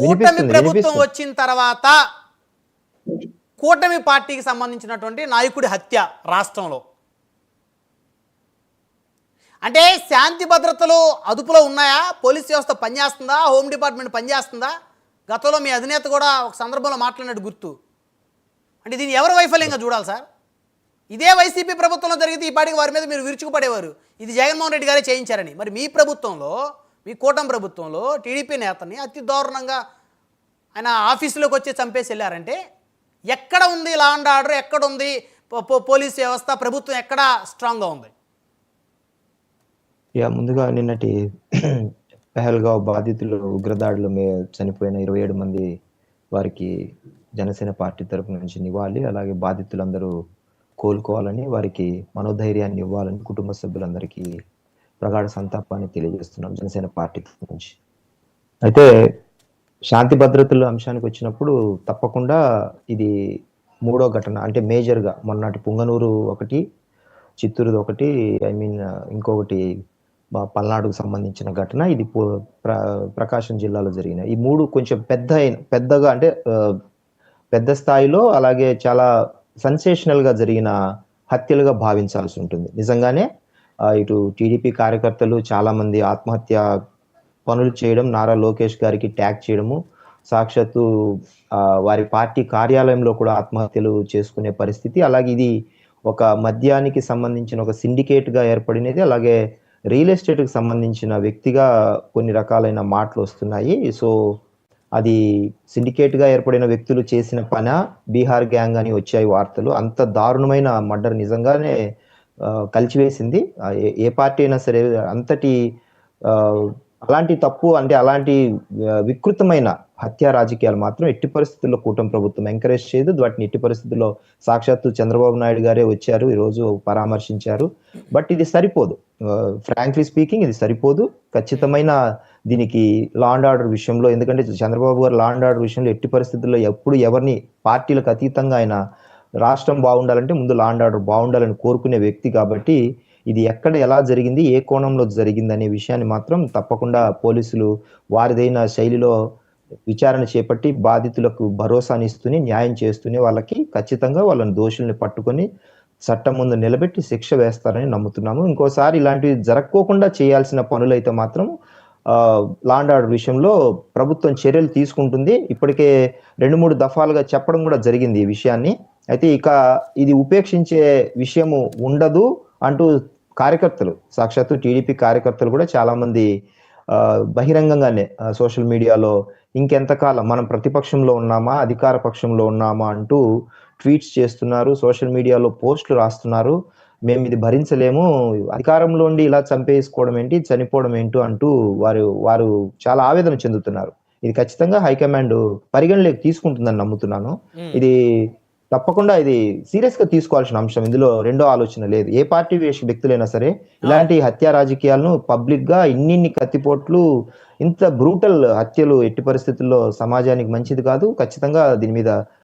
కూటమి ప్రభుత్వం వచ్చిన తర్వాత కూటమి పార్టీకి సంబంధించినటువంటి నాయకుడి హత్య రాష్ట్రంలో. అంటే శాంతి భద్రతలు అదుపులో ఉన్నాయా? పోలీస్ వ్యవస్థ పనిచేస్తుందా? హోమ్ డిపార్ట్మెంట్ పనిచేస్తుందా? గతంలో మీ అధినేత కూడా ఒక సందర్భంలో మాట్లాడినట్టు గుర్తు. అంటే దీన్ని ఎవరు వైఫల్యంగా చూడాలి సార్? ఇదే వైసీపీ ప్రభుత్వంలో జరిగితే ఈ పాటికి వారి మీద మీరు విరుచుకుపడేవారు. ఇది జగన్మోహన్ రెడ్డి గారే చేయించారని. మరి మీ ప్రభుత్వంలో మీ కూటమి ప్రభుత్వంలో టీడీపీ నేతని అతి దారుణంగా ఆయన ఆఫీసులోకి వచ్చి చంపేసి వెళ్ళారంటే ఎక్కడ ఉంది లా అండ్ ఆర్డర్ ఎక్కడ ఉంది? పోలీస్ వ్యవస్థ ప్రభుత్వం ఎక్కడ స్ట్రాంగ్గా ఉంది? యా ముందుగా నిన్నటి పెహల్గావ్ బాధితులు ఉగ్రదాడులు మే చనిపోయిన ఇరవై ఏడు మంది వారికి జనసేన పార్టీ తరపు నుంచి నివ్వాలి అలాగే బాధితులందరూ కోలుకోవాలని వారికి మనోధైర్యాన్ని ఇవ్వాలని కుటుంబ సభ్యులందరికీ ప్రగాఢ సంతాపాన్ని తెలియజేస్తున్నాం జనసేన పార్టీ నుంచి. అయితే శాంతి భద్రతల అంశానికి వచ్చినప్పుడు తప్పకుండా ఇది మూడో ఘటన అంటే మేజర్గా మొన్నటి పుంగనూరు ఒకటి చిత్తూరుది ఒకటి ఐ మీన్ ఇంకొకటి పల్నాడుకు సంబంధించిన ఘటన ఇది ప్రకాశం జిల్లాలో జరిగిన. ఈ మూడు కొంచెం పెద్ద అయిన పెద్దగా అంటే పెద్ద స్థాయిలో అలాగే చాలా సెన్సేషనల్గా జరిగిన హత్యలుగా భావించాల్సి ఉంటుంది. నిజంగానే ఇటు టీడీపీ కార్యకర్తలు చాలామంది ఆత్మహత్య పనులు చేయడం నారా లోకేష్ గారికి ట్యాగ్ చేయడము సాక్షాత్తు వారి పార్టీ కార్యాలయంలో కూడా ఆత్మహత్యలు చేసుకునే పరిస్థితి. అలాగే ఇది ఒక మద్యానికి సంబంధించిన ఒక సిండికేట్గా ఏర్పడినది. అలాగే రియల్ ఎస్టేట్కి సంబంధించిన వ్యక్తిగా కొన్ని రకాలైన మాటలు వస్తున్నాయి. సో అది సిండికేట్గా ఏర్పడిన వ్యక్తులు చేసిన పన బీహార్ గ్యాంగ్ అని వచ్చాయి వార్తలు. అంత దారుణమైన మర్డర్ నిజంగానే కలిచివేసింది ఏ- పార్టీ అయినా సరే అంతటి అలాంటి తప్పు అంటే అలాంటి వికృతమైన హత్యా రాజకీయాలు మాత్రం ఎట్టి పరిస్థితుల్లో కూటమి ప్రభుత్వం ఎంకరేజ్ చేయదు. వాటిని ఎట్టి పరిస్థితుల్లో సాక్షాత్తు చంద్రబాబు నాయుడు గారే వచ్చారు ఈరోజు పరామర్శించారు. బట్ ఇది సరిపోదు. ఫ్రాంక్లీ స్పీకింగ్ ఇది సరిపోదు. ఖచ్చితమైన దీనికి లా అండ్ ఆర్డర్ విషయంలో ఎందుకంటే చంద్రబాబు గారు లా అండ్ ఆర్డర్ విషయంలో ఎట్టి పరిస్థితుల్లో ఎప్పుడు ఎవరిని పార్టీలకు అతీతంగా ఆయన రాష్ట్రం బాగుండాలంటే ముందు లా అండ్ ఆర్డర్ బాగుండాలని కోరుకునే వ్యక్తి కాబట్టి ఇది ఎక్కడ ఎలా జరిగింది ఏ కోణంలో జరిగింది అనే విషయాన్ని మాత్రం తప్పకుండా పోలీసులు వారిదైన శైలిలో విచారణ చేపట్టి బాధితులకు భరోసానిస్తూనే న్యాయం చేస్తూనే వాళ్ళకి ఖచ్చితంగా వాళ్ళని దోషుల్ని పట్టుకొని చట్టం ముందు నిలబెట్టి శిక్ష వేస్తారని నమ్ముతున్నాము. ఇంకోసారి ఇలాంటివి జరక్కోకుండా చేయాల్సిన పనులైతే మాత్రం లాండ్ ఆర్డర్ విషయంలో ప్రభుత్వం చర్యలు తీసుకుంటుంది. ఇప్పటికే రెండు మూడు దఫాలుగా చెప్పడం కూడా జరిగింది ఈ విషయాన్ని. అయితే ఇక ఇది ఉపేక్షించే విషయము ఉండదు అంటూ కార్యకర్తలు సాక్షాత్తు టీడీపీ కార్యకర్తలు కూడా చాలామంది బహిరంగంగానే సోషల్ మీడియాలో ఇంకెంతకాలం మనం ప్రతిపక్షంలో ఉన్నామా అధికార పక్షంలో ఉన్నామా అంటూ ట్వీట్స్ చేస్తున్నారు సోషల్ మీడియాలో పోస్టులు రాస్తున్నారు. మేము ఇది భరించలేము. అధికారంలో ఉండి ఇలా చంపేసుకోవడం ఏంటి చనిపోవడం ఏంటో అంటూ వారు వారు చాలా ఆవేదన చెందుతున్నారు. ఇది ఖచ్చితంగా హైకమాండ్ పరిగణలోకి తీసుకుంటుందని నమ్ముతున్నాను. మ్మ్. ఇది తప్పకుండా ఇది సీరియస్గా తీసుకోవాల్సిన అంశం. ఇందులో రెండో ఆలోచన లేదు. ఏ పార్టీ వేష వ్యక్తులైనా సరే ఇలాంటి హత్య రాజకీయాలను పబ్లిక్గా ఇన్నిన్ని కత్తిపోట్లు ఇంత బ్రూటల్ హత్యలు ఎట్టి పరిస్థితుల్లో సమాజానికి మంచిది కాదు. ఖచ్చితంగా దీని మీద